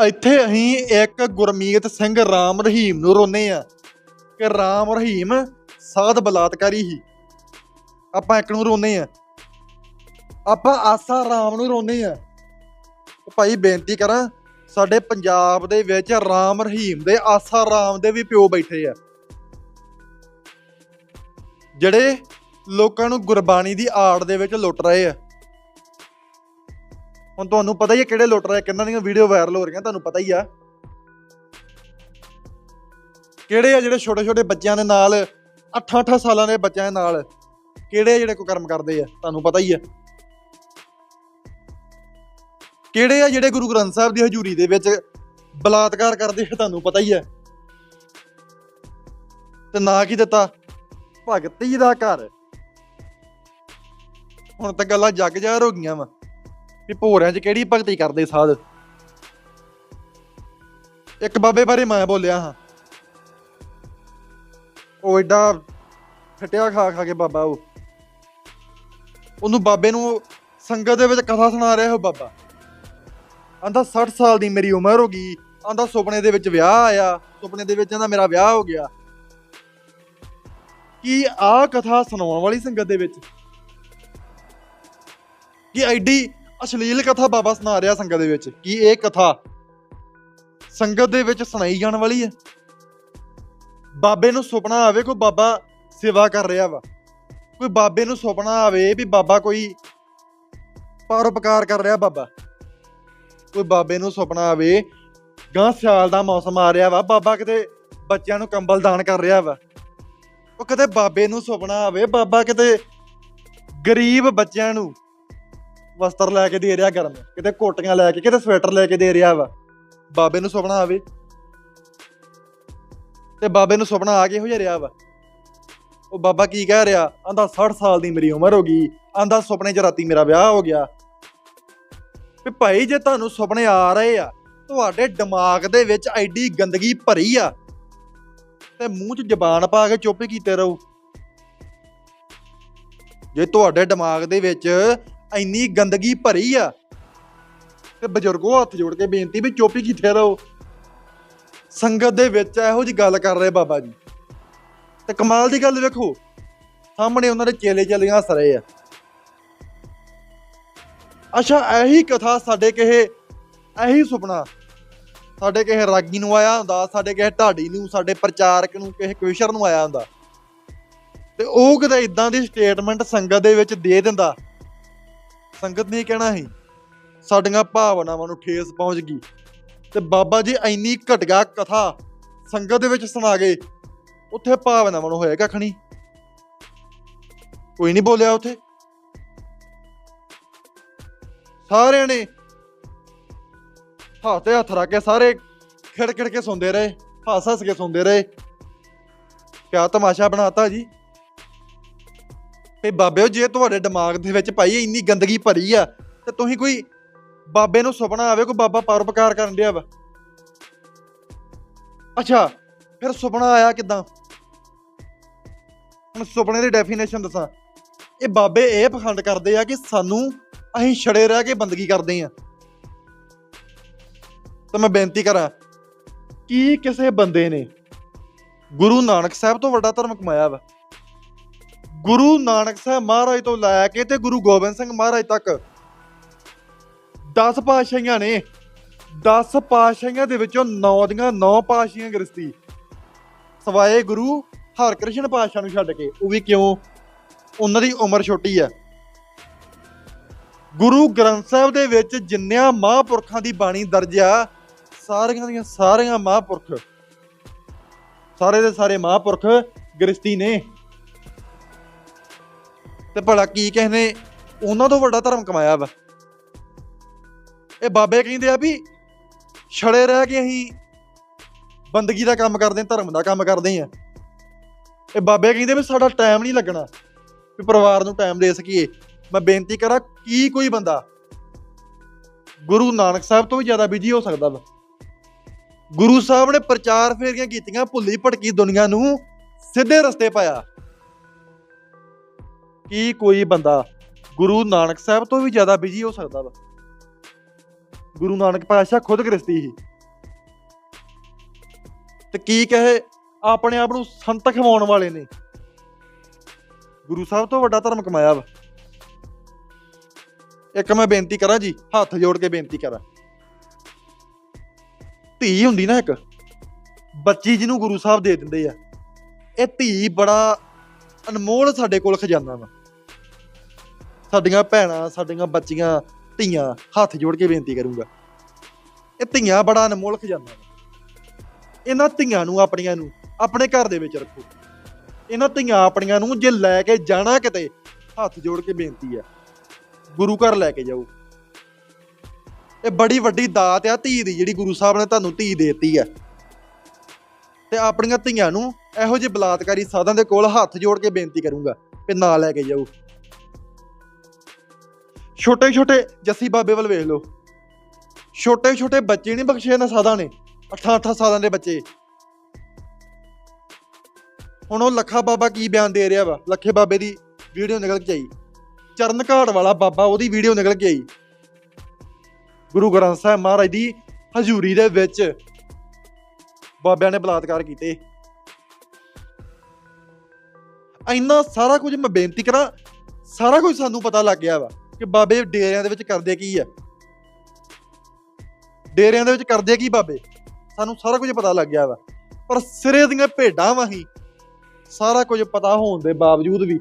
ਇੱਥੇ ਅਸੀਂ ਇੱਕ ਗੁਰਮੀਤ ਸਿੰਘ ਰਾਮ ਰਹੀਮ ਨੂੰ ਰੋਨੇ ਆ ਕਿ ਰਾਮ ਰਹੀਮ ਸਾਧ ਬਲਾਤਕਾਰੀ ਹੀ ਆਪਾਂ ਇੱਕ ਨੂੰ ਰੋਨੇ ਆ ਆਪਾਂ ਆਸਾ ਰਾਮ ਨੂੰ ਰੋਨੇ ਆ ਭਾਈ ਬੇਨਤੀ ਕਰਾਂ, ਸਾਡੇ ਪੰਜਾਬ ਦੇ ਵਿੱਚ ਰਾਮ ਰਹੀਮ ਦੇ, ਆਸਾ ਰਾਮ ਦੇ ਵੀ ਪਿਓ ਬੈਠੇ ਆ। ਜਿਹੜੇ ਲੋਕਾਂ ਨੂੰ ਗੁਰਬਾਣੀ ਦੀ ਆੜ ਦੇ ਵਿੱਚ ਲੁੱਟ ਰਹੇ ਆ। ਹੁਣ ਤੁਹਾਨੂੰ ਪਤਾ ਹੀ ਹੈ ਕਿਹੜੇ ਲੁੱਟ ਰਹੇ, ਕਿੰਨਾਂ ਦੀਆਂ ਵੀਡੀਓ ਵਾਇਰਲ ਹੋ ਰਹੀਆਂ, ਤੁਹਾਨੂੰ ਪਤਾ ਹੀ ਆ। ਕਿਹੜੇ ਆ ਜਿਹੜੇ ਛੋਟੇ ਛੋਟੇ ਬੱਚਿਆਂ ਦੇ ਨਾਲ 8-8 ਸਾਲਾਂ ਦੇ ਬੱਚਿਆਂ ਦੇ ਨਾਲ, ਕਿਹੜੇ ਆ ਜਿਹੜੇ ਕੋਈ ਕਰਮ ਕਰਦੇ ਆ, ਤੁਹਾਨੂੰ ਪਤਾ ਹੀ ਆ। ਕਿਹੜੇ ਆ ਜਿਹੜੇ ਗੁਰੂ ਗ੍ਰੰਥ ਸਾਹਿਬ ਦੀ ਹਜ਼ੂਰੀ ਦੇ ਵਿੱਚ ਬਲਾਤਕਾਰ ਕਰਦੇ ਆ, ਤੁਹਾਨੂੰ ਪਤਾ ਹੀ ਆ। ਤੇ ਨਾ ਕੀ ਦਿੱਤਾ, ਭਗਤੀ ਦਾ ਘਰ। ਹੁਣ ਤਾਂ ਗੱਲਾਂ ਜੱਗ ਜਾਹਰ ਹੋ ਗਈਆਂ ਵਾ। ਵੀ ਭੋਰਿਆਂ 'ਚ ਕਿਹੜੀ ਭਗਤੀ ਕਰਦੇ ਸਾਧ? ਇੱਕ ਬਾਬੇ ਬਾਰੇ ਮੈਂ ਬੋਲਿਆ ਹਾਂ। ਉਹ ਐਡਾ ਫਟਿਆ ਖਾ ਖਾ ਕੇ ਬਾਬਾ ਉਹ। ਉਹਨੂੰ ਬਾਬੇ ਨੂੰ ਸੰਗਤ ਦੇ ਵਿੱਚ ਕਥਾ ਸੁਣਾ ਰਿਹਾ ਉਹ ਬਾਬਾ। ਆਂਦਾ 60 ਸਾਲ ਦੀ ਮੇਰੀ ਉਮਰ ਹੋ ਗਈ। ਆਂਦਾ ਸੁਪਨੇ ਦੇ ਵਿੱਚ ਵਿਆਹ ਆਇਆ। ਸੁਪਨੇ ਦੇ ਵਿੱਚ ਆਂਦਾ ਮੇਰਾ ਵਿਆਹ ਹੋ ਗਿਆ। ਕੀ ਆਹ ਕਥਾ ਸੁਣਾਉਣ ਵਾਲੀ ਸੰਗਤ ਦੇ ਵਿੱਚ? ਕਿ ਐਡੀ ਅਸ਼ਲੀਲ ਕਥਾ ਬਾਬਾ ਸੁਣਾ ਰਿਹਾ ਸੰਗਤ ਦੇ ਵਿੱਚ, ਕੀ ਇਹ ਕਥਾ ਸੰਗਤ ਦੇ ਵਿੱਚ ਸੁਣਾਈ ਜਾਣ ਵਾਲੀ ਹੈ? ਬਾਬੇ ਨੂੰ ਸੁਪਨਾ ਆਵੇ ਕੋਈ ਬਾਬਾ ਸੇਵਾ ਕਰ ਰਿਹਾ ਵਾ। ਕੋਈ ਬਾਬੇ ਨੂੰ ਸੁਪਨਾ ਆਵੇ ਵੀ ਬਾਬਾ ਕੋਈ ਪਰਉਪਕਾਰ ਕਰ ਰਿਹਾ ਬਾਬਾ। ਕੋਈ ਬਾਬੇ ਨੂੰ ਸੁਪਨਾ ਆਵੇ ਗਾਂ ਸਿਆਲ ਦਾ ਮੌਸਮ ਆ ਰਿਹਾ ਵਾ, ਬਾਬਾ ਕਿਤੇ ਬੱਚਿਆਂ ਨੂੰ ਕੰਬਲ ਦਾਨ ਕਰ ਰਿਹਾ ਵਾ। ਉਹ ਕਦੇ ਬਾਬੇ ਨੂੰ ਸੁਪਨਾ ਆਵੇ, ਬਾਬਾ ਕਿਤੇ ਗਰੀਬ ਬੱਚਿਆਂ ਨੂੰ ਵਸਤਰ ਲੈ ਕੇ ਦੇ ਰਿਹਾ ਗਰਮ, ਕਿਤੇ ਕੋਟੀਆਂ ਲੈ ਕੇ, ਕਿਤੇ ਸਵੈਟਰ ਲੈ ਕੇ ਦੇ ਰਿਹਾ ਵਾ। ਬਾਬੇ ਨੂੰ ਸੁਪਨਾ ਆਵੇ। ਤੇ ਬਾਬੇ ਨੂੰ ਸੁਪਨਾ ਆ ਕੇ ਹੋ ਜਾ ਰਿਹਾ ਵਾ। ਉਹ ਬਾਬਾ ਕੀ ਕਹਿ ਰਿਹਾ? ਆਂਦਾ 60 ਸਾਲ ਦੀ ਮੇਰੀ ਉਮਰ ਹੋ ਗਈ। ਆਂਦਾ ਸੁਪਨੇ 'ਚ ਰਾਤੀ ਮੇਰਾ ਵਿਆਹ ਹੋ ਗਿਆ। ਵੀ ਭਾਈ ਜੇ ਤੁਹਾਨੂੰ ਸੁਪਨੇ ਆ ਰਹੇ ਆ, ਤੁਹਾਡੇ ਦਿਮਾਗ ਦੇ ਵਿੱਚ ਐਡੀ ਗੰਦਗੀ ਭਰੀ ਆ, ਤੇ ਮੂੰਹ 'ਚ ਜ਼ਬਾਨ ਪਾ ਕੇ ਚੁੱਪ ਹੀ ਕੀਤੇ ਰਹੋ। ਜੇ ਤੁਹਾਡੇ ਦਿਮਾਗ ਦੇ ਵਿੱਚ ਇੰਨੀ ਗੰਦਗੀ ਭਰੀ ਆ ਤੇ ਬਜ਼ੁਰਗੋ ਹੱਥ ਜੋੜ ਕੇ ਬੇਨਤੀ ਵੀ ਚੁੱਪ ਹੀ ਕੀਤੇ ਰਹੋ। ਸੰਗਤ ਦੇ ਵਿੱਚ ਇਹੋ ਜੀ ਗੱਲ ਕਰ ਰਹੇ ਬਾਬਾ ਜੀ। ਤੇ ਕਮਾਲ ਦੀ ਗੱਲ ਵੇਖੋ, ਸਾਹਮਣੇ ਉਹਨਾਂ ਦੇ ਚੇਲੇ ਚਲੀਆਂ ਹੱਸ ਰਹੇ ਆ। ਅੱਛਾ, ਇਹੀ ਕਥਾ ਸਾਡੇ ਕਿਸੇ, ਇਹੀ ਸੁਪਨਾ ਸਾਡੇ ਕਿਸੇ ਰਾਗੀ ਨੂੰ ਆਇਆ ਹੁੰਦਾ, ਸਾਡੇ ਕਿਸੇ ਢਾਡੀ ਨੂੰ, ਸਾਡੇ ਪ੍ਰਚਾਰਕ ਨੂੰ, ਕਿਸੇ ਕਵਿਸ਼ਰ ਨੂੰ ਆਇਆ ਹੁੰਦਾ। ਤੇ ਉਹ ਕਿਤੇ ਇਦਾਂ ਦੀ ਸਟੇਟਮੈਂਟ ਸੰਗਤ ਦੇ ਵਿੱਚ ਦੇ ਦਿੰਦਾ। ਸੰਗਤ ਨੇ ਕਹਿਣਾ ਸੀ, ਸਾਡੀਆਂ ਭਾਵਨਾਵਾਂ ਨੂੰ ਠੇਸ ਪਹੁੰਚ ਗਈ। ਤੇ ਬਾਬਾ ਜੀ ਇੰਨੀ ਘਟਗਾ ਕਥਾ ਸੰਗਤ ਦੇ ਵਿੱਚ ਸੁਣਾ ਗਏ, ਉੱਥੇ ਭਾਵਨਾਵਾਂ ਨੂੰ ਹੋਇਆ ਕੱਖ ਨਹੀਂ ਕੋਈ ਨਹੀਂ ਬੋਲਿਆ ਉੱਥੇ। ਸਾਰਿਆਂ ਨੇ ਹੱਥ ਤੇ ਹੱਥ ਰੱਖ ਕੇ ਸਾਰੇ ਖਿੜ ਖਿੜ ਕੇ ਸੌਂਦੇ ਰਹੇ ਹੱਸ ਹੱਸ ਕੇ ਸੌਂਦੇ ਰਹੇ। ਕਿਆ ਤਮਾਸ਼ਾ ਬਣਾਤਾ ਜੀ। ਤੇ ਬਾਬਿਓ ਜੇ ਤੁਹਾਡੇ ਦਿਮਾਗ ਦੇ ਵਿੱਚ ਭਾਈ ਇੰਨੀ ਗੰਦਗੀ ਭਰੀ ਆ, ਤੇ ਤੁਸੀਂ ਕੋਈ ਬਾਬੇ ਨੂੰ ਸੁਪਨਾ ਆਵੇ ਕੋਈ ਬਾਬਾ ਪਰਉਪਕਾਰ ਕਰਨ ਡਿਆ ਵਾ? ਅੱਛਾ, ਫਿਰ ਸੁਪਨਾ ਆਇਆ ਕਿਦਾਂ? ਹੁਣ ਸੁਪਨੇ ਦੀ ਡੈਫੀਨੇਸ਼ਨ ਦੱਸਾਂ। ਇਹ ਬਾਬੇ ਇਹ ਪਖੰਡ ਕਰਦੇ ਆ ਕਿ ਸਾਨੂੰ ਅਸੀਂ ਛੜੇ ਰਹਿ ਕੇ ਬੰਦਗੀ ਕਰਦੇ ਆ। ਤਾਂ ਮੈਂ ਬੇਨਤੀ ਕਰਾਂ, ਕੀ ਕਿਸੇ ਬੰਦੇ ਨੇ ਗੁਰੂ ਨਾਨਕ ਸਾਹਿਬ ਤੋਂ ਵੱਡਾ ਧਰਮ ਕਮਾਇਆ ਵਾ? ਗੁਰੂ ਨਾਨਕ ਸਾਹਿਬ ਮਹਾਰਾਜ ਤੋਂ ਲੈ ਕੇ ਤੇ ਗੁਰੂ ਗੋਬਿੰਦ ਸਿੰਘ ਮਹਾਰਾਜ ਤੱਕ 10 ਪਾਤਸ਼ਾਹੀਆਂ ਨੇ 10 ਪਾਤਸ਼ਾਹੀਆਂ ਦੇ ਵਿੱਚੋਂ 9 ਦੀਆਂ 9 ਪਾਤਸ਼ਾਹੀਆਂ ਗ੍ਰਸਤੀ ਸਵਾਏ ਗੁਰੂ ਹਰਕ੍ਰਿਸ਼ਨ ਪਾਤਸ਼ਾਹ ਨੂੰ ਛੱਡ ਕੇ, ਉਹ ਵੀ ਕਿਉਂ? ਉਹਨਾਂ ਦੀ ਉਮਰ ਛੋਟੀ ਹੈ। ਗੁਰੂ ਗ੍ਰੰਥ ਸਾਹਿਬ ਦੇ ਵਿੱਚ ਜਿੰਨਿਆਂ ਮਹਾਂਪੁਰਖਾਂ ਦੀ ਬਾਣੀ ਦਰਜ ਆ, ਸਾਰੀਆਂ ਦੀਆਂ ਸਾਰੀਆਂ ਮਹਾਂਪੁਰਖ, ਸਾਰੇ ਦੇ ਸਾਰੇ ਮਹਾਂਪੁਰਖ ਗ੍ਰਸਤੀ ਨੇ। ਤੇ ਭਲਾ ਕੀ ਕਿਸੇ ਨੇ ਉਹਨਾਂ ਤੋਂ ਵੱਡਾ ਧਰਮ ਕਮਾਇਆ ਵਾ। ਇਹ ਬਾਬੇ ਕਹਿੰਦੇ ਆ ਵੀ ਛੜੇ ਰਹਿ ਕੇ ਅਸੀਂ ਬੰਦਗੀ ਦਾ ਕੰਮ ਕਰਦੇ ਹਾਂ, ਧਰਮ ਦਾ ਕੰਮ ਕਰਦੇ ਆ ਇਹ ਬਾਬੇ ਕਹਿੰਦੇ ਵੀ ਸਾਡਾ ਟਾਈਮ ਨਹੀਂ ਲੱਗਣਾ, ਵੀ ਪਰਿਵਾਰ ਨੂੰ ਟਾਈਮ ਦੇ ਸਕੀਏ। ਮੈਂ ਬੇਨਤੀ ਕਰਾਂ, ਕੀ ਕੋਈ ਬੰਦਾ ਗੁਰੂ ਨਾਨਕ ਸਾਹਿਬ ਤੋਂ ਵੀ ਜ਼ਿਆਦਾ ਬਿਜ਼ੀ ਹੋ ਸਕਦਾ ਵਾ। ਗੁਰੂ ਸਾਹਿਬ ਨੇ ਪ੍ਰਚਾਰ ਫੇਰੀਆਂ ਕੀਤੀਆਂ, ਭੁੱਲੀ ਭਟਕੀ ਦੁਨੀਆ ਨੂੰ ਸਿੱਧੇ ਰਸਤੇ ਪਾਇਆ। ਕੀ ਕੋਈ ਬੰਦਾ ਗੁਰੂ ਨਾਨਕ ਸਾਹਿਬ ਤੋਂ ਵੀ ਜ਼ਿਆਦਾ ਬਿਜ਼ੀ ਹੋ ਸਕਦਾ ਵਾ। ਗੁਰੂ ਨਾਨਕ ਪਾਤਸ਼ਾਹ ਖੁਦ ਗ੍ਰਸਤੀ ਸੀ। ਤੇ ਕੀ ਕਹੇ, ਆਪਣੇ ਆਪ ਨੂੰ ਸੰਤ ਖਵਾਉਣ ਵਾਲੇ ਨੇ। ਗੁਰੂ ਸਾਹਿਬ ਤੋਂ ਵੱਡਾ ਧਰਮ ਕਮਾਇਆ ਵਾ। ਇੱਕ ਮੈਂ ਬੇਨਤੀ ਕਰਾਂ ਜੀ, ਹੱਥ ਜੋੜ ਕੇ ਬੇਨਤੀ ਕਰਾਂ। ਧੀ ਹੁੰਦੀ ਨਾ ਇੱਕ, ਬੱਚੀ ਜਿਹਨੂੰ ਗੁਰੂ ਸਾਹਿਬ ਦੇ ਦਿੰਦੇ ਆ। ਇਹ ਧੀ ਬੜਾ ਅਨਮੋਲ ਸਾਡੇ ਕੋਲ ਖਜ਼ਾਨਾ ਵਾ। ਸਾਡੀਆਂ ਭੈਣਾਂ, ਸਾਡੀਆਂ ਬੱਚੀਆਂ, ਧੀਆਂ ਹੱਥ ਜੋੜ ਕੇ ਬੇਨਤੀ ਕਰੂੰਗਾ। ਇਹ ਧੀਆਂ ਬੜਾ ਅਨਮੋਲ ਖਜ਼ਾਨਾ ਇਹਨਾਂ ਧੀਆਂ ਨੂੰ, ਆਪਣੀਆਂ ਨੂੰ, ਆਪਣੇ ਘਰ ਦੇ ਵਿੱਚ ਰੱਖੋ। ਇਹਨਾਂ ਧੀਆਂ ਆਪਣੀਆਂ ਨੂੰ ਜੇ ਲੈ ਕੇ ਜਾਣਾ ਕਿਤੇ, ਹੱਥ ਜੋੜ ਕੇ ਬੇਨਤੀ ਆ। ਗੁਰੂ ਘਰ ਲੈ ਕੇ ਜਾਓ। ਇਹ ਬੜੀ ਵੱਡੀ ਦਾਤ ਆ ਧੀ ਦੀ, ਜਿਹੜੀ ਗੁਰੂ ਸਾਹਿਬ ਨੇ ਤੁਹਾਨੂੰ ਧੀ ਦੇਤੀ ਆ। ਤੇ ਆਪਣੀਆਂ ਧੀਆਂ ਨੂੰ ਇਹੋ ਜਿਹੇ ਬਲਾਤਕਾਰੀ ਸਾਧਾਂ ਦੇ ਕੋਲ ਹੱਥ ਜੋੜ ਕੇ ਬੇਨਤੀ ਕਰੂੰਗਾ ਕਿ ਨਾ ਲੈ ਕੇ ਜਾਓ। ਛੋਟੇ ਛੋਟੇ ਜੱਸੀ ਬਾਬੇ ਵੱਲ ਵੇਖ ਲਓ। ਛੋਟੇ ਛੋਟੇ ਬੱਚੇ ਨਹੀਂ ਬਖਸ਼ੇ ਨਾ ਸਾਧਾਂ ਨੇ 8 8 ਸਾਲਾਂ ਦੇ ਬੱਚੇ। ਹੁਣ ਉਹ ਲੱਖਾ ਬਾਬਾ ਕੀ ਬਿਆਨ ਦੇ ਰਿਹਾ ਵਾ? ਲੱਖੇ ਬਾਬੇ ਦੀ ਵੀਡੀਓ ਨਿਕਲ ਕੇ ਆਈ। ਚਰਨ ਘਾਟ ਵਾਲਾ ਬਾਬਾ ਉਹਦੀ ਵੀਡੀਓ ਨਿਕਲ ਕੇ ਆਈ। ਗੁਰੂ ਗ੍ਰੰਥ ਸਾਹਿਬ ਮਹਾਰਾਜ ਦੀ ਹਜ਼ੂਰੀ ਦੇ ਵਿੱਚ ਬਾਬਿਆਂ ਨੇ ਬਲਾਤਕਾਰ ਕੀਤੇ। ਇੰਨਾ ਸਾਰਾ ਕੁਝ ਮੈਂ ਬੇਨਤੀ ਕਰਾਂ, ਸਾਰਾ ਕੁਝ ਸਾਨੂੰ ਪਤਾ ਲੱਗ ਗਿਆ ਵਾ। ਕਿ ਬਾਬੇ ਡੇਰਿਆਂ ਦੇ ਵਿੱਚ ਕਰਦੇ ਕੀ ਆ? ਡੇਰਿਆਂ ਦੇ ਵਿੱਚ ਕਰਦੇ ਕੀ ਬਾਬੇ? ਸਾਨੂੰ ਸਾਰਾ ਕੁਝ ਪਤਾ ਲੱਗ ਗਿਆ ਵਾ। ਪਰ ਸਿਰੇ ਦੀਆਂ ਭੇਡਾਂ ਵਾਹੀ ਸਾਰਾ ਕੁਝ ਪਤਾ ਹੋਣ ਦੇ ਬਾਵਜੂਦ ਵੀ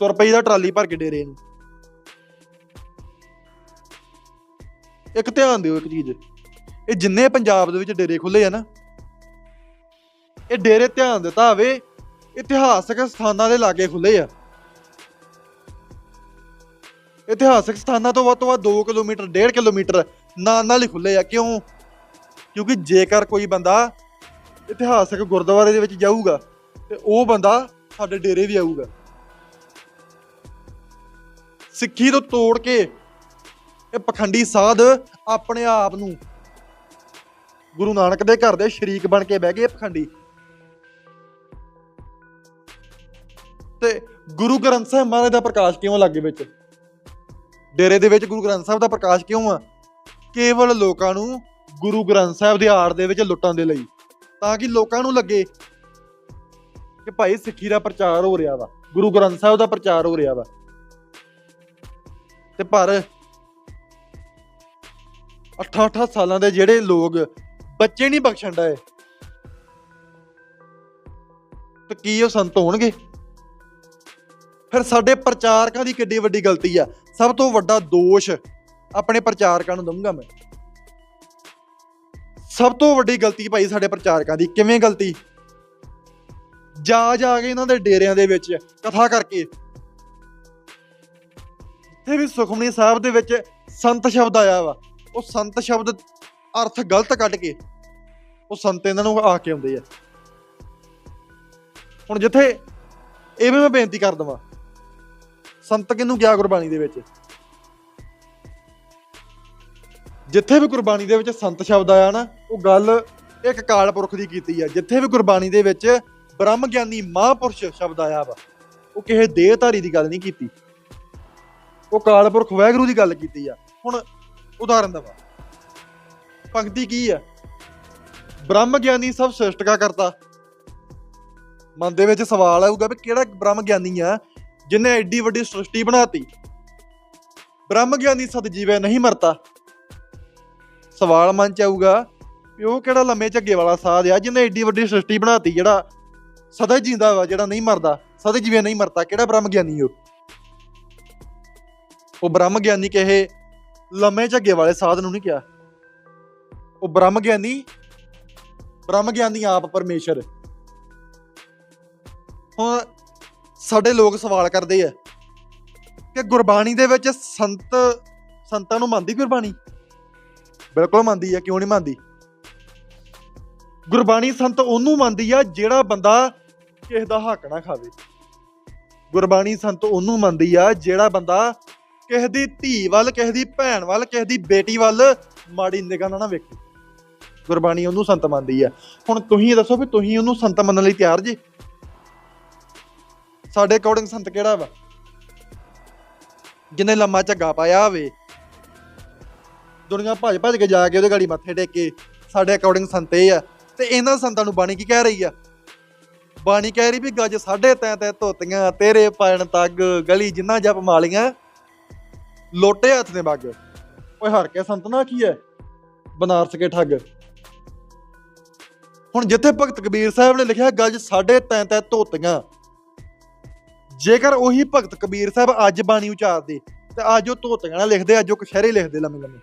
ਤੁਰ ਪਈ ਦਾ ਟਰਾਲੀ ਭਰ ਕੇ ਡੇਰੇ ਨੂੰ। ਇੱਕ ਧਿਆਨ ਦਿਓ ਇੱਕ ਚੀਜ਼। ਇਹ ਜਿੰਨੇ ਪੰਜਾਬ ਦੇ ਵਿੱਚ ਡੇਰੇ ਖੁੱਲੇ ਆ ਨਾ, ਇਹ ਡੇਰੇ ਧਿਆਨ ਦਿੱਤਾ ਹੋਵੇ, ਇਤਿਹਾਸਕ ਸਥਾਨਾਂ ਦੇ ਲਾਗੇ ਖੁੱਲੇ ਆ। ਇਤਿਹਾਸਕ ਸਥਾਨਾਂ ਤੋਂ ਵੱਧ ਤੋਂ ਵੱਧ 2 ਕਿਲੋਮੀਟਰ 1.5 ਕਿਲੋਮੀਟਰ ਨਾਲ ਨਾਲ ਹੀ ਖੁੱਲੇ ਆ। ਕਿਉਂ? ਕਿਉਂਕਿ ਜੇਕਰ ਕੋਈ ਬੰਦਾ ਇਤਿਹਾਸਕ ਗੁਰਦੁਆਰੇ ਦੇ ਵਿੱਚ ਜਾਊਗਾ, ਤੇ ਉਹ ਬੰਦਾ ਸਾਡੇ ਡੇਰੇ ਵੀ ਆਊਗਾ। ਸਿੱਖੀ ਤੋਂ ਤੋੜ ਕੇ ਇਹ ਪਖੰਡੀ ਸਾਧ ਆਪਣੇ ਆਪ ਨੂੰ ਗੁਰੂ ਨਾਨਕ ਦੇ ਘਰ ਦੇ ਸ਼ਰੀਕ ਬਣ ਕੇ ਬਹਿ ਗਏ ਪਖੰਡੀ। ਤੇ ਗੁਰੂ ਗ੍ਰੰਥ ਸਾਹਿਬ ਮਹਾਰਾਜ ਦਾ ਪ੍ਰਕਾਸ਼ ਕਿਉਂ ਲੱਗੇ ਵਿੱਚ? ਡੇਰੇ ਦੇ ਵਿੱਚ ਗੁਰੂ ਗ੍ਰੰਥ ਸਾਹਿਬ ਦਾ ਪ੍ਰਕਾਸ਼ ਕਿਉਂ ਆ? ਕੇਵਲ ਲੋਕਾਂ ਨੂੰ ਗੁਰੂ ਗ੍ਰੰਥ ਸਾਹਿਬ ਦੇ ਆੜ ਦੇ ਵਿੱਚ ਲੁੱਟਣ ਦੇ ਲਈ, ਤਾਂ ਕਿ ਲੋਕਾਂ ਨੂੰ ਲੱਗੇ ਕਿ ਭਾਈ ਸਿੱਖੀ ਦਾ ਪ੍ਰਚਾਰ ਹੋ ਰਿਹਾ ਵਾ, ਗੁਰੂ ਗ੍ਰੰਥ ਸਾਹਿਬ ਦਾ ਪ੍ਰਚਾਰ ਹੋ ਰਿਹਾ ਵਾ। ਤੇ ਪਰ 8-8 ਸਾਲਾਂ ਦੇ ਜਿਹੜੇ ਲੋਕ ਬੱਚੇ ਨਹੀਂ ਬਖਸ਼ਣ ਡਾਏ, ਤੇ ਕੀ ਉਹ ਸੰਤ ਹੋਣਗੇ? ਫਿਰ ਸਾਡੇ ਪ੍ਰਚਾਰਕਾਂ ਦੀ ਕਿੱਡੀ ਵੱਡੀ ਗਲਤੀ ਆ। ਸਭ ਤੋਂ ਵੱਡਾ ਦੋਸ਼ ਆਪਣੇ ਪ੍ਰਚਾਰਕਾਂ ਨੂੰ ਦਊਂਗਾ ਮੈਂ। ਸਭ ਤੋਂ ਵੱਡੀ ਗਲਤੀ ਭਾਈ ਸਾਡੇ ਪ੍ਰਚਾਰਕਾਂ ਦੀ। ਕਿਵੇਂ ਗਲਤੀ? ਜਾ ਜਾ ਕੇ ਇਹਨਾਂ ਦੇ ਡੇਰਿਆਂ ਦੇ ਵਿੱਚ ਕਥਾ ਕਰਕੇ। ਜਿੱਥੇ ਵੀ ਸੁਖਮਨੀ ਸਾਹਿਬ ਦੇ ਵਿੱਚ ਸੰਤ ਸ਼ਬਦ ਆਇਆ ਵਾ, ਉਹ ਸੰਤ ਸ਼ਬਦ ਅਰਥ ਗਲਤ ਕੱਢ ਕੇ, ਉਹ ਸੰਤ ਇਹਨਾਂ ਨੂੰ ਆ ਕੇ ਆਉਂਦੇ ਆ। ਹੁਣ ਜਿੱਥੇ ਇਹ ਵੀ ਮੈਂ ਬੇਨਤੀ ਕਰ ਦਵਾਂ ਸੰਤ ਕਿਹਨੂੰ ਕਿਹਾ ਗੁਰਬਾਣੀ ਦੇ ਵਿੱਚ? ਜਿੱਥੇ ਵੀ ਗੁਰਬਾਣੀ ਦੇ ਵਿੱਚ ਸੰਤ ਸ਼ਬਦ ਆਇਆ ਨਾ, ਉਹ ਗੱਲ ਇੱਕ ਕਾਲ ਪੁਰਖ ਦੀ ਕੀਤੀ ਆ। ਜਿੱਥੇ ਵੀ ਗੁਰਬਾਣੀ ਦੇ ਵਿੱਚ ਬ੍ਰਹਮ ਗਿਆਨੀ ਮਹਾਂਪੁਰਸ਼ ਸ਼ਬਦ ਆਇਆ ਵਾ, ਉਹ ਕਿਸੇ ਦੇਹਧਾਰੀ ਦੀ ਗੱਲ ਨਹੀਂ ਕੀਤੀ। ਉਹ ਕਾਲ ਪੁਰਖ ਵਾਹਿਗੁਰੂ ਦੀ ਗੱਲ ਕੀਤੀ ਆ। ਹੁਣ ਉਦਾਹਰਨ ਦਵਾ। ਪੰਕਤੀ ਕੀ ਆ? ਬ੍ਰਹਮ ਗਿਆਨੀ ਸਭ ਸ੍ਰਿਸ਼ਟ ਕਾ ਕਰਤਾ। ਮਨ ਦੇ ਵਿੱਚ ਸਵਾਲ ਆਊਗਾ ਵੀ ਕਿਹੜਾ ਬ੍ਰਹਮ ਗਿਆਨੀ ਆ? ਜਿਨੇ ਐਡੀ ਵੱਡੀ ਸ੍ਰਿਸ਼ਟੀ ਬਣਾਤੀ। ਬ੍ਰਹਮ ਗਿਆਨੀ ਸਦ ਜੀਵੈ ਨਹੀਂ ਮਰਤਾ। ਸਵਾਲ ਮਨ ਚ ਆਊਗਾ ਵੀ ਉਹ ਕਿਹੜਾ ਲੰਮੇ ਝੱਗੇ ਵਾਲਾ ਸਾਧ ਆ ਜਿਹਨੇ ਐਡੀ ਵੱਡੀ ਸ੍ਰਿਸ਼ਟੀ ਬਣਾਤੀ ਜਿਹੜਾ ਸਦਾ ਹੀ ਜਿੰਦਾ ਵਾ ਜਿਹੜਾ ਨਹੀਂ ਮਰਦਾ ਸਦਾ ਜਿਵੇਂ ਨਹੀਂ ਮਰਦਾ ਕਿਹੜਾ ਬ੍ਰਹਮ ਗਿਆਨੀ ਉਹ? ਉਹ ਬ੍ਰਹਮ ਗਿਆਨੀ ਕਹੇ ਲੰਮੇ ਝੱਗੇ ਵਾਲੇ ਸਾਧ ਨੂੰ ਨਹੀਂ ਕਿਹਾ। ਉਹ ਬ੍ਰਹਮ ਗਿਆਨੀ ਬ੍ਰਹਮ ਗਿਆਨੀ ਆਪ ਪਰਮੇਸ਼ਰ। ਹੁਣ ਸਾਡੇ ਲੋਕ ਸਵਾਲ ਕਰਦੇ ਆ ਕਿ ਗੁਰਬਾਣੀ ਦੇ ਵਿੱਚ ਸੰਤ, ਸੰਤਾਂ ਨੂੰ ਮੰਨਦੀ ਗੁਰਬਾਣੀ? ਬਿਲਕੁਲ ਮੰਨਦੀ ਆ, ਕਿਉਂ ਨਹੀਂ ਮੰਨਦੀ? ਗੁਰਬਾਣੀ ਸੰਤ ਉਹਨੂੰ ਮੰਨਦੀ ਆ ਜਿਹੜਾ ਬੰਦਾ ਕਿਸੇ ਦਾ ਹੱਕ ਨਾ ਖਾਵੇ। ਗੁਰਬਾਣੀ ਸੰਤ ਉਹਨੂੰ ਮੰਨਦੀ ਆ ਜਿਹੜਾ ਬੰਦਾ ਕਿਸੇ ਦੀ ਧੀ ਵੱਲ, ਕਿਸੇ ਦੀ ਭੈਣ ਵੱਲ, ਕਿਸੇ ਦੀ ਬੇਟੀ ਵੱਲ ਮਾੜੀ ਨਿਗਾਹ ਨਾਲ ਨਾ ਵੇਖੇ। ਗੁਰਬਾਣੀ ਉਹਨੂੰ ਸੰਤ ਮੰਨਦੀ ਆ। ਹੁਣ ਤੁਸੀਂ ਦੱਸੋ ਵੀ ਤੁਸੀਂ ਉਹਨੂੰ ਸੰਤ ਮੰਨਣ ਲਈ ਤਿਆਰ ਜੇ? ਸਾਡੇ ਅਕੋਰਡਿੰਗ ਸੰਤ ਕਿਹੜਾ ਵਾ? ਜਿਹਨੇ ਲੰਮਾ ਝੱਗਾ ਪਾਇਆ ਹੋਵੇ। ਦੁਨੀਆ ਭੱਜ ਭੱਜ ਕੇ ਜਾ ਕੇ ਉਹਦੇ ਗਾੜੀ ਮੱਥੇ ਟੇਕ ਕੇ ਸਾਡੇ ਅਕੋਰਡਿੰਗ ਸੰਤ ਇਹ ਆ। ਤੇ ਇਹਨਾਂ ਸੰਤਾਂ ਨੂੰ ਬਾਣੀ ਕੀ ਕਹਿ ਰਹੀ ਆ? ਬਾਣੀ ਕਹਿ ਰਹੀ ਵੀ ਗੱਜ ਸਾਢੇ ਤੈਂ ਤੈ ਧੋਤੀਆਂ, ਤੇਰੇ ਪੈਣ ਤੱਗ ਗਲੀ ਜਿੰਨਾ ਜਪ ਮਾਲੀਆਂ, ਲੋਟੇ ਹੱਥ ਨੇ ਬੱਗ ਓਏ ਹਰ ਕੇ ਸੰਤ ਨਾ ਕੀ ਹੈ? ਬਨਾਰਸ ਕੇ ਠੱਗ। ਹੁਣ ਜਿੱਥੇ ਭਗਤ ਕਬੀਰ ਸਾਹਿਬ ਨੇ ਲਿਖਿਆ, ਗੱਜ ਸਾਢੇ ਤੈਂ ਤੈ ਧੋਤੀਆਂ। ਜੇਕਰ ਉਹੀ ਭਗਤ ਕਬੀਰ ਸਾਹਿਬ ਅੱਜ ਬਾਣੀ ਉਚਾਰਦੇ, ਤੇ ਅੱਜ ਉਹ ਧੋਤੀਆਂ ਨਾ ਲਿਖਦੇ, ਅੱਜ ਉਹ ਕਸ਼ਹਿਰੇ ਲਿਖਦੇ ਲੰਮੇ ਲੰਮੇ।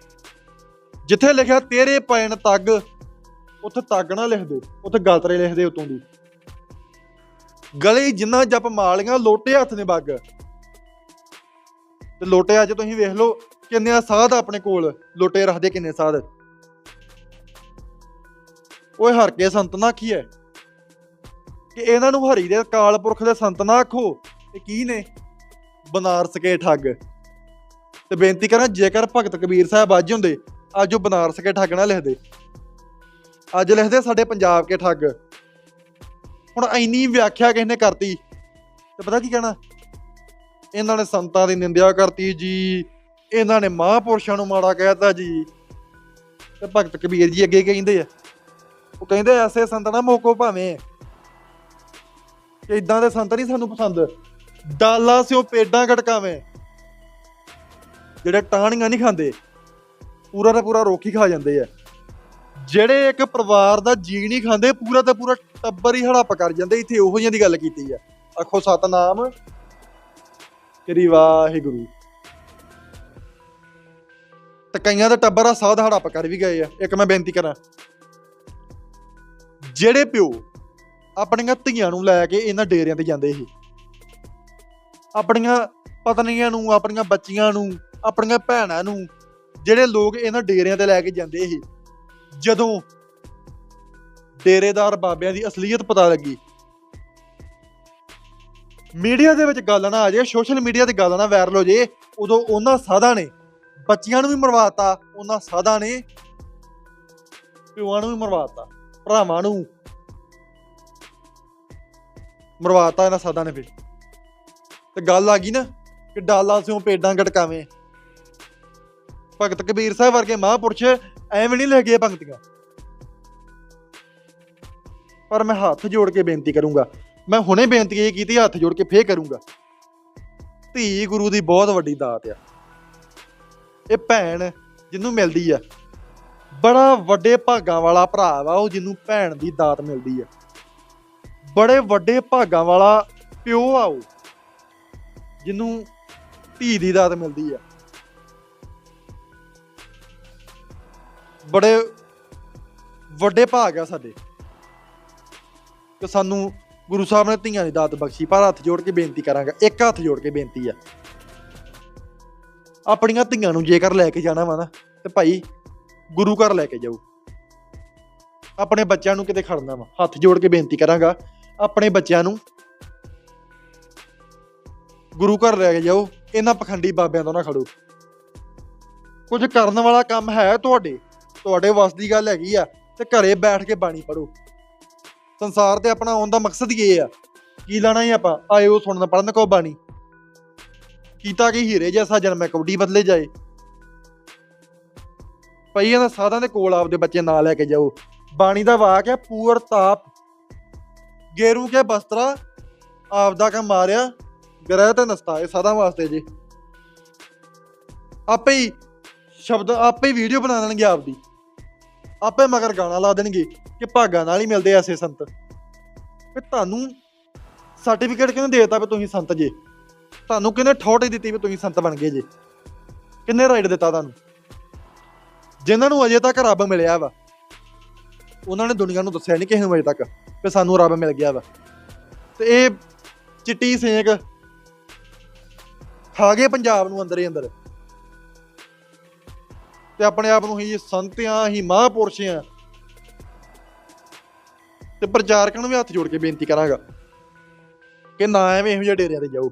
ਜਿੱਥੇ ਲਿਖਿਆ, ਤੇਰੇ ਪੈਣ ਤੱਗ, ਉੱਥੇ ਤੱਗ ਨਾ ਲਿਖਦੇ, ਉੱਥੇ ਗਲਤਰੇ ਲਿਖਦੇ ਉਤੋਂ ਦੀ। ਗਲੇ ਜਿੰਨਾ ਜਪ ਮਾਲੀਆਂ, ਲੋਟੇ ਹੱਥ ਨੇ ਬੱਗ। ਤੇ ਲੋਟੇ ਅੱਜ ਤੁਸੀਂ ਵੇਖ ਲਓ ਕਿੰਨੇ ਸਾਧ ਆਪਣੇ ਕੋਲ, ਲੋਟੇ ਰੱਖਦੇ ਕਿੰਨੇ ਸਾਧ। ਓਏ ਹਰ ਕੇ ਸੰਤ ਨਾ ਕੀ ਹੈ ਕਿ ਇਹਨਾਂ ਨੂੰ ਹਰੀ ਦੇ ਕਾਲ ਪੁਰਖ ਦੇ ਸੰਤ ਨਾ ਆਖੋ। ਇਹ ਕੀ ਨੇ? ਬਨਾਰਸ ਕੇ ਠੱਗ। ਤੇ ਬੇਨਤੀ ਕਰਾਂ, ਜੇਕਰ ਭਗਤ ਕਬੀਰ ਸਾਹਿਬ ਅੱਜ ਹੁੰਦੇ, ਅੱਜ ਉਹ ਬਨਾਰਸ ਕੇ ਠੱਗ ਨਾ ਲਿਖਦੇ। ਅੱਜ ਲਿਖਦੇ ਸਾਡੇ ਪੰਜਾਬ ਕੇ ਠੱਗ। ਹੁਣ ਇੰਨੀ ਵਿਆਖਿਆ ਕਿਸ ਨੇ ਕਰਤੀ, ਤੇ ਪਤਾ ਕੀ ਕਹਿਣਾ? ਇਹਨਾਂ ਨੇ ਸੰਤਾਂ ਦੀ ਨਿੰਦਿਆ ਕਰਤੀ ਜੀ। ਇਹਨਾਂ ਨੇ ਮਹਾਂਪੁਰਸ਼ਾਂ ਨੂੰ ਮਾੜਾ ਕਹਿਤਾ ਜੀ। ਤੇ ਭਗਤ ਕਬੀਰ ਜੀ ਅੱਗੇ ਕਹਿੰਦੇ ਆ। ਉਹ ਕਹਿੰਦੇ, ਐਸੇ ਸੰਤ ਨਾ ਮੋਕੋ ਭਾਵੇਂ। ਕਿ ਇਦਾਂ ਦੇ ਸੰਤ ਨਹੀਂ ਸਾਨੂੰ ਪਸੰਦ। ਡਾਲਾ ਸਿਓ ਪੇਡਾਂ ਘਟਕਾਵੇਂ ਜਿਹੜੇ ਟਾਹਣੀਆਂ ਨਹੀਂ ਖਾਂਦੇ, ਪੂਰਾ ਦਾ ਪੂਰਾ ਰੋਕੀ ਖਾ ਜਾਂਦੇ ਆ। ਜਿਹੜੇ ਇੱਕ ਪਰਿਵਾਰ ਦਾ ਜੀ ਨਹੀਂ ਖਾਂਦੇ, ਪੂਰਾ ਦਾ ਪੂਰਾ ਟੱਬਰ ਹੀ ਹੜੱਪ ਕਰ ਜਾਂਦੇ। ਇੱਥੇ ਉਹੋ ਜਿਹੀਆਂ ਦੀ ਗੱਲ ਕੀਤੀ ਆ। ਆਖੋ ਸਤਨਾਮ, ਕਰੀ ਵਾਹਿਗੁਰੂ। ਤੇ ਕਈਆਂ ਦਾ ਟੱਬਰ ਆ, ਸਾਧ ਹੜੱਪ ਕਰ ਵੀ ਗਏ ਆ। ਇੱਕ ਮੈਂ ਬੇਨਤੀ ਕਰਾਂ। ਜਿਹੜੇ ਪਿਓ ਆਪਣੀਆਂ ਧੀਆਂ ਨੂੰ ਲੈ ਕੇ ਇਹਨਾਂ ਡੇਰਿਆਂ ਤੇ ਜਾਂਦੇ ਸੀ ਆਪਣੀਆਂ ਪਤਨੀਆਂ ਨੂੰ, ਆਪਣੀਆਂ ਬੱਚੀਆਂ ਨੂੰ, ਆਪਣੀਆਂ ਭੈਣਾਂ ਨੂੰ, ਜਿਹੜੇ ਲੋਕ ਇਹਨਾਂ ਡੇਰਿਆਂ ਤੇ ਲੈ ਕੇ ਜਾਂਦੇ ਸੀ। ਜਦੋਂ ਡੇਰੇਦਾਰ ਬਾਬਿਆਂ ਦੀ ਅਸਲੀਅਤ ਪਤਾ ਲੱਗੀ, ਮੀਡੀਆ ਦੇ ਵਿੱਚ ਗੱਲ ਨਾ ਆ ਜਾਏ, ਸੋਸ਼ਲ ਮੀਡੀਆ ਤੇ ਗੱਲ ਨਾ ਵਾਇਰਲ ਹੋ ਜੇ ਉਦੋਂ ਉਹਨਾਂ ਸਾਧਾਂ ਨੇ, ਬੱਚਿਆਂ ਨੂੰ ਵੀ ਮਰਵਾਤਾ, ਉਹਨਾਂ ਸਾਧਾਂ ਨੇ ਪਿਓਾਂ ਨੂੰ ਵੀ ਮਰਵਾਤਾ, ਭਰਾਵਾਂ ਨੂੰ ਮਰਵਾਤਾ ਇਹਨਾਂ ਸਾਧਾਂ ਨੇ ਫਿਰ। ਤੇ ਗੱਲ ਆ ਗਈ ਨਾ ਕਿ ਡਾਲਾ ਸਿਓ ਪੇਡਾਂ ਗਟਕਾਵੇਂ ਭਗਤ ਕਬੀਰ ਸਾਹਿਬ ਵਰਗੇ ਮਹਾਂਪੁਰਸ਼ ਐਵੇਂ ਨਹੀਂ ਲੈ ਗਏ ਪੰਕਤੀਆਂ ਪਰ ਮੈਂ ਹੱਥ ਜੋੜ ਕੇ ਬੇਨਤੀ ਕਰੂੰਗਾ, ਮੈਂ ਹੁਣੇ ਬੇਨਤੀ ਇਹ ਕੀਤੀ, ਹੱਥ ਜੋੜ ਕੇ ਫੇਰ ਕਰੂੰਗਾ। ਧੀ ਗੁਰੂ ਦੀ ਬਹੁਤ ਵੱਡੀ ਦਾਤ ਆ। ਇਹ ਭੈਣ ਜਿਹਨੂੰ ਮਿਲਦੀ ਆ, ਬੜਾ ਵੱਡੇ ਭਾਗਾਂ ਵਾਲਾ ਭਰਾ ਵਾ, ਉਹ ਜਿਹਨੂੰ ਭੈਣ ਦੀ ਦਾਤ ਮਿਲਦੀ ਆ। ਬੜੇ ਵੱਡੇ ਭਾਗਾਂ ਵਾਲਾ ਪਿਓ ਆ ਉਹ। ਜਿਹਨੂੰ ਧੀ ਦੀ ਦਾਤ ਮਿਲਦੀ ਆ। ਬੜੇ ਵੱਡੇ ਭਾਗ ਆ ਸਾਡੇ। ਕਿ ਸਾਨੂੰ ਗੁਰੂ ਸਾਹਿਬ ਨੇ ਧੀਆਂ ਦੀ ਦਾਤ ਬਖਸ਼ੀ, ਪਰ ਹੱਥ ਜੋੜ ਕੇ ਬੇਨਤੀ ਕਰਾਂਗਾ, ਇੱਕ ਹੱਥ ਜੋੜ ਕੇ ਬੇਨਤੀ ਆ। ਆਪਣੀਆਂ ਧੀਆਂ ਨੂੰ ਜੇਕਰ ਲੈ ਕੇ ਜਾਣਾ ਵਾ ਨਾ, ਤੇ ਭਾਈ ਗੁਰੂ ਘਰ ਲੈ ਕੇ ਜਾਓ ਆਪਣੇ ਬੱਚਿਆਂ ਨੂੰ ਕਿਤੇ ਖੜਨਾ ਵਾ, ਹੱਥ ਜੋੜ ਕੇ ਬੇਨਤੀ ਕਰਾਂਗਾ, ਆਪਣੇ ਬੱਚਿਆਂ ਨੂੰ ਗੁਰੂ ਘਰ ਲੈ ਕੇ ਜਾਓ, ਇਹਨਾਂ ਪਖੰਡੀ ਬਾਬਿਆਂ ਤੋਂ ਨਾ ਖੜੋ। ਕੁਝ ਕਰਨ ਵਾਲਾ ਕੰਮ ਹੈ ਤੁਹਾਡੇ ਤੁਹਾਡੇ ਵੱਸ ਦੀ ਗੱਲ ਹੈਗੀ ਆ, ਤੇ ਘਰੇ ਬੈਠ ਕੇ ਬਾਣੀ ਪੜੋ ਸੰਸਾਰ ਤੇ ਆਪਣਾ ਆਉਣ ਦਾ ਮਕਸਦ ਕੀ ਆ? ਕੀ ਲੈਣਾ ਹੀ ਆਪਾਂ? ਆਇਓ ਸੁਣਨ ਪੜਨ ਕੋ ਬਾਣੀ। ਕੀਤਾ ਕਿ ਹੀਰੇ ਜੈਸਾ ਜਨਮ ਕੌਡੀ ਬਦਲੇ ਜਾਏ। ਪਈਆਂ ਦਾ ਸਾਧਾਂ ਦੇ ਕੋਲ ਆਪਦੇ ਬੱਚੇ ਨਾਲ ਲੈ ਕੇ ਜਾਓ। ਬਾਣੀ ਦਾ ਵਾਕ ਹੈ, ਪੂਰ ਤਾਪ। ਗੇਰੂ ਕੇ ਬਸਤਰਾ, ਆਪਦਾ ਕੰਮ ਮਾਰਿਆ ਗ੍ਰਹਿ ਤੇ ਨਸਤਾ, ਇਹ ਸਾਧਾਂ ਵਾਸਤੇ ਜੀ। ਆਪੇ ਹੀ ਸ਼ਬਦ, ਆਪੇ ਹੀ ਵੀਡੀਓ ਬਣਾ ਲੈਣਗੇ ਆਪਦੀ। ਆਪੇ ਮਗਰ ਗਾਣਾ ਲਾ ਦੇਣਗੇ ਕਿ ਭਾਗਾਂ ਨਾਲ ਹੀ ਮਿਲਦੇ ਐਸੇ ਸੰਤ। ਵੀ ਤੁਹਾਨੂੰ ਸਰਟੀਫਿਕੇਟ ਕਿਹਨੇ ਦੇਤਾ ਵੀ ਤੁਸੀਂ ਸੰਤ ਜੇ? ਤੁਹਾਨੂੰ ਕਿਹਨੇ ਠੋਟ ਦਿੱਤੀ ਵੀ ਤੁਸੀਂ ਸੰਤ ਬਣ ਗਏ ਜੇ? ਕਿੰਨੇ ਰਾਈਟ ਦਿੱਤਾ ਤੁਹਾਨੂੰ? ਜਿਨ੍ਹਾਂ ਨੂੰ ਅਜੇ ਤੱਕ ਰੱਬ ਮਿਲਿਆ ਵਾ, ਉਹਨਾਂ ਨੇ ਦੁਨੀਆ ਨੂੰ ਦੱਸਿਆ ਨਹੀਂ ਕਿਸੇ ਨੂੰ ਅਜੇ ਤੱਕ ਕਿ ਸਾਨੂੰ ਰੱਬ ਮਿਲ ਗਿਆ ਵਾ। ਤੇ ਇਹ ਚਿੱਟੀ ਸੇਕ ਖਾ ਗਏ ਪੰਜਾਬ ਨੂੰ ਅੰਦਰ ਹੀ ਅੰਦਰ। ਤੇ ਆਪਣੇ ਆਪ ਨੂੰ ਹੀ ਸੰਤ ਆ ਹੀ ਮਹਾਂਪੁਰਸ਼ ਤੇ ਪ੍ਰਚਾਰਕਾਂ ਨੂੰ ਵੀ ਹੱਥ ਜੋੜ ਕੇ ਬੇਨਤੀ ਕਰਾਂਗਾ ਕਿ ਨਾ ਐਵੇਂ ਇਹੋ ਜਿਹੇ ਡੇਰਿਆਂ ਤੇ ਜਾਓ।